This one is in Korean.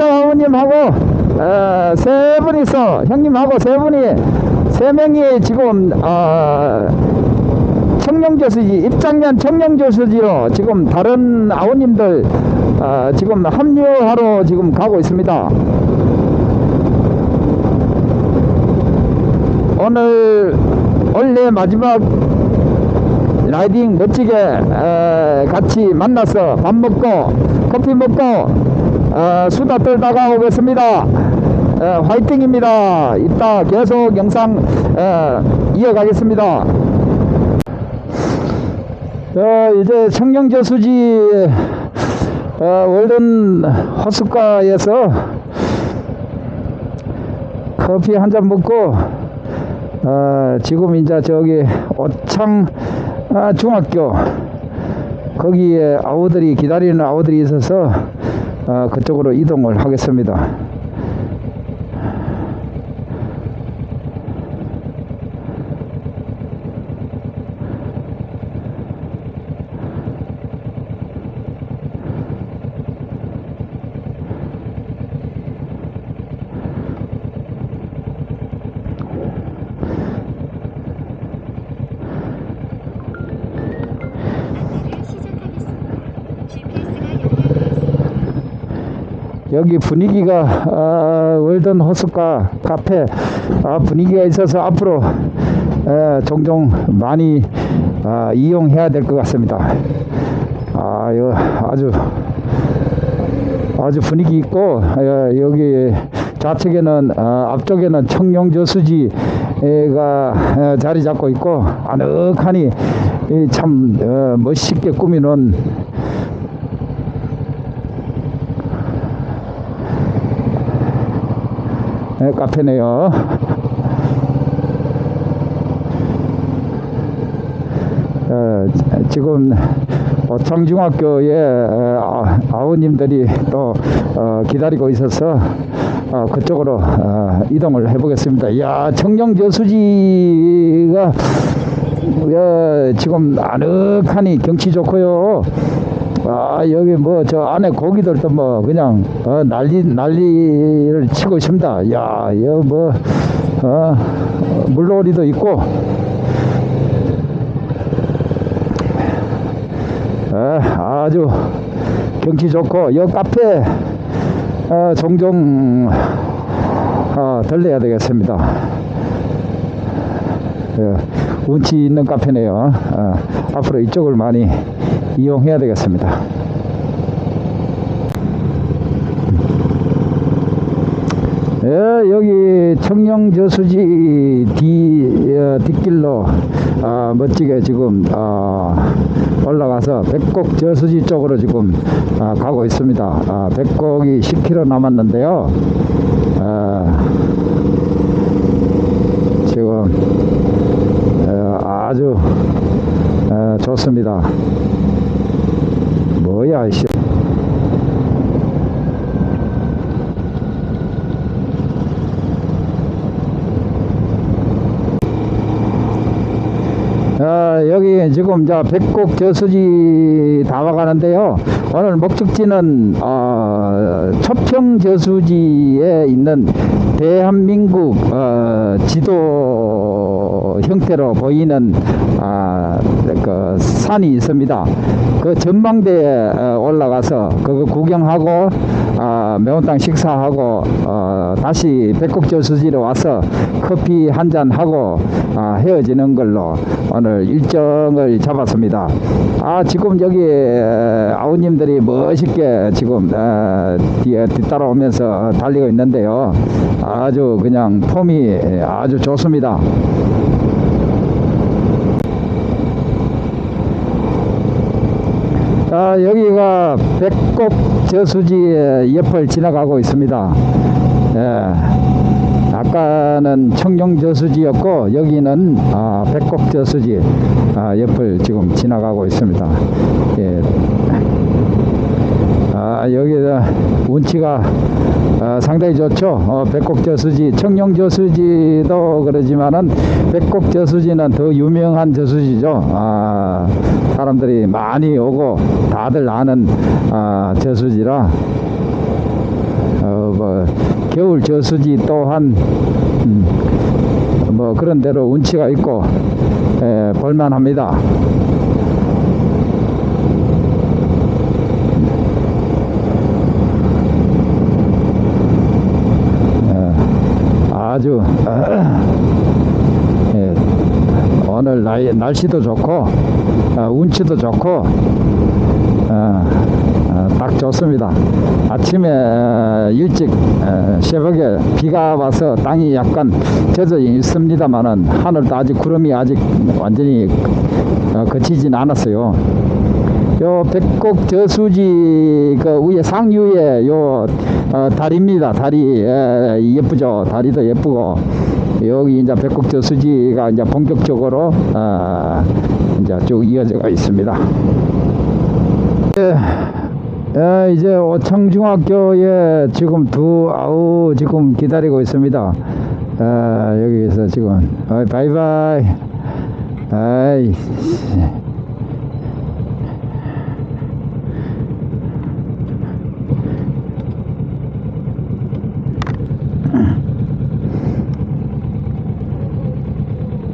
아버님하고 어, 세 분이서 형님하고 세 분이 세 명이 지금 어, 청룡교수지 입장년 청룡교수지로 지금 다른 아우님들 어, 지금 합류하러 지금 가고 있습니다. 오늘 원래 마지막 라이딩 멋지게 에, 같이 만나서 밥 먹고 커피 먹고 어, 수다 떨다가 오겠습니다. 에, 화이팅입니다. 이따 계속 영상 에, 이어가겠습니다. 자, 이제 청량저수지 어, 월든 호숫가에서 커피 한 잔 먹고 어, 지금 이제 저기 오창 아, 중학교 거기에 아우들이 기다리는 아우들이 있어서 어, 그쪽으로 이동을 하겠습니다. 안내를 시작하겠습니다. GPS가 연결되어 있습니다. 여기 분위기가 아, 월든 호숫가 카페 아, 분위기가 있어서 앞으로 에, 종종 많이 아, 이용해야 될 것 같습니다. 아, 여, 아주 아주 분위기 있고 에, 여기 좌측에는 아, 앞쪽에는 청룡저수지가 에, 자리 잡고 있고 아늑하니 이참 어, 멋있게 꾸미는 네, 카페네요. 어, 지금 오창중학교에 어, 아우님들이 또 어, 기다리고 있어서 어, 그쪽으로 어, 이동을 해보겠습니다. 이야 청룡 저수지가 어, 지금 아늑하니 경치 좋고요. 아 여기 뭐 저 안에 고기들도 뭐 그냥 어, 난리 난리를 치고 있습니다. 야 여기 뭐 어, 물놀이도 있고 에, 아주 경치 좋고 여 카페 어, 종종 어, 들려야 되겠습니다. 예, 운치 있는 카페네요. 어, 앞으로 이쪽을 많이 이용해야 되겠습니다. 예, 여기 청룡저수지 뒤, 어, 뒷길로 아, 멋지게 지금 아, 올라가서 백곡 저수지 쪽으로 지금 아, 가고 있습니다. 아, 백곡이 10km 남았는데요. 아, 지금 어, 아주 어, 좋습니다. 뭐야, 이씨. 아, 여기 지금 자 백곡 저수지 다 와가는데요. 오늘 목적지는 어, 초평 저수지에 있는 대한민국 어, 지도 형태로 보이는 아, 그 산이 있습니다. 그 전망대에 어, 올라가서 그거 구경하고 아, 매운탕 식사하고 어, 다시 백곡 저수지로 와서 커피 한 잔 하고 아, 헤어지는 걸로 오늘 일정을 잡았습니다. 아 지금 여기 에, 아우님들이 멋있게 지금 에, 뒤에 뒤따라오면서 달리고 있는데요. 아주 그냥 폼이 아주 좋습니다. 자, 여기가 백곡 저수지의 옆을 지나가고 있습니다. 예. 아까는 청룡 저수지였고 여기는 아, 백곡 저수지 아, 옆을 지금 지나가고 있습니다. 예. 아, 여기가 운치가 아, 상당히 좋죠. 어, 백곡 저수지, 청룡 저수지도 그러지만은 백곡 저수지는 더 유명한 저수지죠. 아, 사람들이 많이 오고 다들 아는 아, 저수지라 어, 뭐 겨울 저수지 또한 음, 뭐 그런 대로 운치가 있고 에, 볼만합니다. 예, 아주 예, 오늘 날, 날씨도 좋고 어, 운치도 좋고 어, 어, 딱 좋습니다. 아침에 어, 일찍 어, 새벽에 비가 와서 땅이 약간 젖어 있습니다만은 하늘도 아직 구름이 아직 완전히 어, 거치진 않았어요. 요 백곡 저수지 그 위에 상류에 요 어, 다리입니다. 다리 에, 예쁘죠. 다리도 예쁘고 여기 이제 백곡 저수지가 이제 본격적으로 어, 이제 쭉 이어져가 있습니다. 예, 예, 이제 오창중학교에 지금 두 아우 지금 기다리고 있습니다. 아, 여기서 지금 바이바이. 아이.